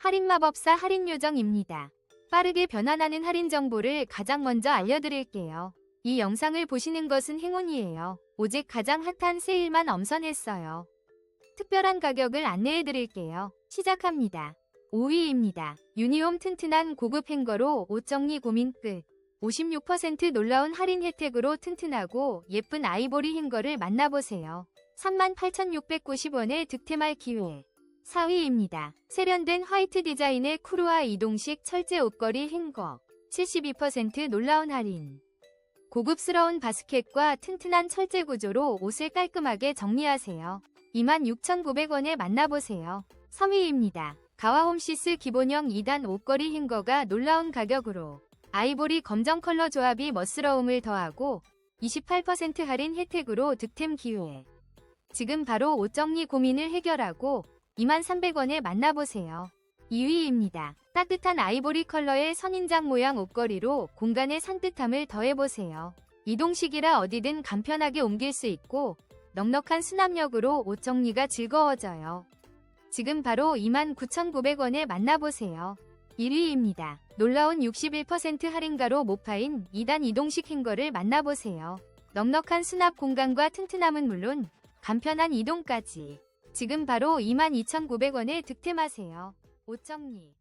할인마법사 할인요정입니다. 빠르게 변환하는 할인 정보를 가장 먼저 알려드릴게요. 이 영상을 보시는 것은 행운이에요. 오직 가장 핫한 세일만 엄선했어요. 특별한 가격을 안내해드릴게요. 시작합니다. 5위입니다. 유니홈 튼튼한 고급 행거로 옷 정리 고민 끝. 56% 놀라운 할인 혜택으로 튼튼하고 예쁜 아이보리 행거를 만나보세요. 38,690원의 득템할 기회. 4위입니다. 세련된 화이트 디자인의 쿠루아 이동식 철제 옷걸이 행거. 72% 놀라운 할인. 고급스러운 바스켓과 튼튼한 철제 구조로 옷을 깔끔하게 정리하세요. 26,900원에 만나보세요. 3위입니다. 가와홈시스 기본형 2단 옷걸이 행거가 놀라운 가격으로 아이보리 검정 컬러 조합이 멋스러움을 더하고 28% 할인 혜택으로 득템 기회. 지금 바로 옷 정리 고민을 해결하고 23,300원에 만나보세요. 2위입니다. 따뜻한 아이보리 컬러의 선인장 모양 옷걸이로 공간의 산뜻함을 더해보세요. 이동식이라 어디든 간편하게 옮길 수 있고 넉넉한 수납력으로 옷 정리가 즐거워져요. 지금 바로 29,900원에 만나보세요. 1위입니다. 놀라운 61% 할인가로 모파인 2단 이동식 행거를 만나보세요. 넉넉한 수납 공간과 튼튼함은 물론 간편한 이동까지. 지금 바로 22,900원에 득템하세요. 옷 정리.